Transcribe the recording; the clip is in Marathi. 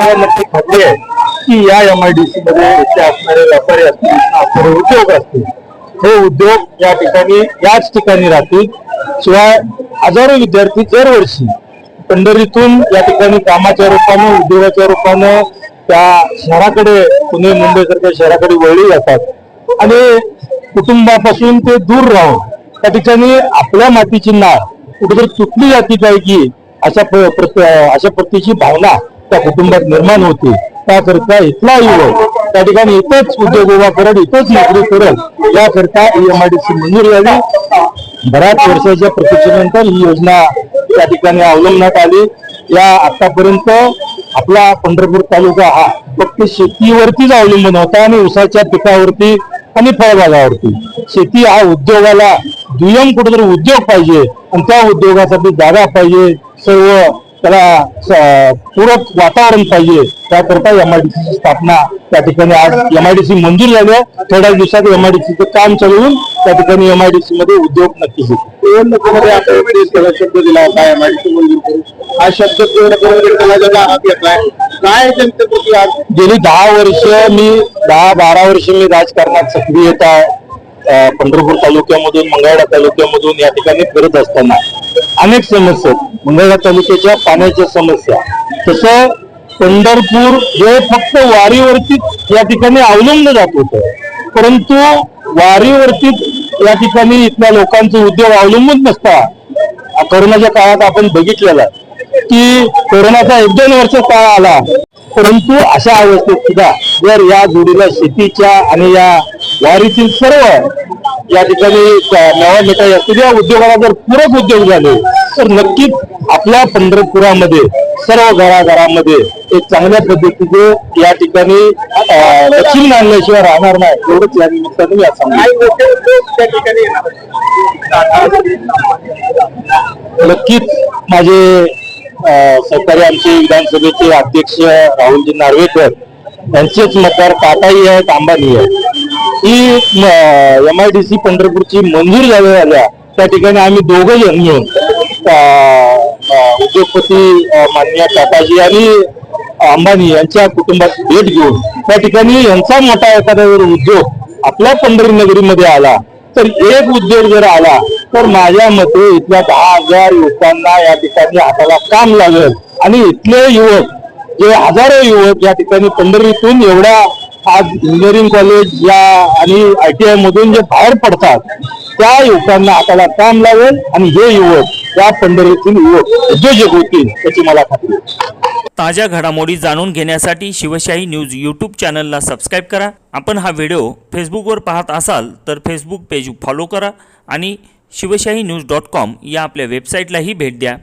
मला नक्की खात्री आहे की या एमआयडीसी मध्ये इथे असणारे व्यापारी असतील असणारे उद्योग असतील हे उद्योग या ठिकाणी याच ठिकाणी राहतील. शिवाय हजारो विद्यार्थी दरवर्षी पंढरीतून या ठिकाणी कामाच्या रूपानं उद्योगाच्या रूपानं त्या शहराकडे पुणे मुंबई सारख्या शहराकडे वळली जातात. आणि कुटुंबापासून ते दूर राहून त्या ठिकाणी आपल्या मातीची नाळ कुठेतरी तुटली जाती अशा अशा प्रतीची भावना त्या कुटुंबात निर्माण होते. त्याकरता इथला युवक त्या ठिकाणी इथंच उद्योग उभा करत इथंच नोकरी करत याकरता एमआयडीसी मंजूर यावी बऱ्याच वर्षाच्या प्रतीक्षेनंतर ही योजना त्या ठिकाणी अवलंबण्यात आली. या आतापर्यंत आपला पंढरपूर तालुका हा फक्त शेतीवरतीच अवलंबून होता आणि उसाच्या पिकावरती आणि फळबागावरती. शेती हा उद्योगाला दुय्यम कुठेतरी उद्योग पाहिजे आणि त्या उद्योगासाठी जागा पाहिजे. सर्व त्याला पूरक वातावरण पाहिजे. त्याकरता एमआयडीसीची स्थापना त्या ठिकाणी आज एमआयडीसी मंजूर झाली आहे. थोड्या दिवसात एमआयडीसीचं काम चालवून त्या ठिकाणी एमआयडीसी मध्ये उद्योग नक्की सगळा शब्द दिला होता एमआयडीसी मंजूर करून. हा शब्द घेतलाय. काय जनतेप्रती आज? गेली दहा वर्ष मी दहा बारा वर्ष मी राजकारणात सक्रियता पंढरपूर तालुक्यामधून मंगळवेढा तालुक्यामधून या ठिकाणी फिरत असताना अनेक समस्या आहेत. तालुक्याच्या पाण्याच्या समस्या. तसं पंढरपूर हे फक्त वारीवरती या ठिकाणी अवलंबलं जात होतं. परंतु वारीवरती या ठिकाणी इथल्या लोकांचे उद्योग अवलंबून नसता. कोरोनाच्या काळात आपण बघितलेलं की कोरोनाचा एक दोन वर्ष काळ आला. परंतु अशा अवस्थेत सुद्धा जर या जोडीला शेतीच्या आणि या वारीतील सर्व या ठिकाणी नवा मिठाई असतील. या उद्योगाला जर पूरक उद्योग झाले. तर नक्कीच आपल्या पंढरपुरामध्ये सर्व घराघरामध्ये एक चांगल्या पद्धतीचे या ठिकाणी दक्षिण आणल्याशिवाय राहणार नाही एवढंच या निमित्तानं मी आज सांगतो. नक्कीच माझे सहकारी आमचे विधानसभेचे अध्यक्ष राहुलजी नार्वेकर यांचेच मतदार टाटाही आहेत अंबानी आहेत. ही एम आय डी सी पंढरपूरची मंजूर झाली झाल्या. त्या ठिकाणी आम्ही दोघं जण मिळून उद्योगपती माननीय टाटाजी आणि अंबानी यांच्या कुटुंबात भेट घेऊन त्या ठिकाणी यांचा मोठा एखादा जर उद्योग आपल्या पंढरी नगरीमध्ये आला तर एक उद्योग जर आला तर माझ्या मते इथल्या दहा हजार युवकांना या ठिकाणी हाताला काम लागेल. आणि इथले युवक जे हजारो युवक या ठिकाणी पंढरीतून एवढ्या आज इंजिनिअरिंग कॉलेज या आणि आय टी आय मधून जे बाहेर पडतात त्या युवकांना हाताला काम लावेल आणि हे युवक या पंढरीतील युवक उद्योजक होतील याची मला खात्री ताज्या घडामोडी जाणून घेण्यासाठी शिवशाही न्यूज यूट्यूब चॅनलला सबस्क्राईब करा. आपण हा व्हिडिओ फेसबुकवर पाहत असाल तर फेसबुक पेज फॉलो करा आणि शिवशाही न्यूज डॉट कॉम या आपल्या वेबसाईटलाही भेट द्या.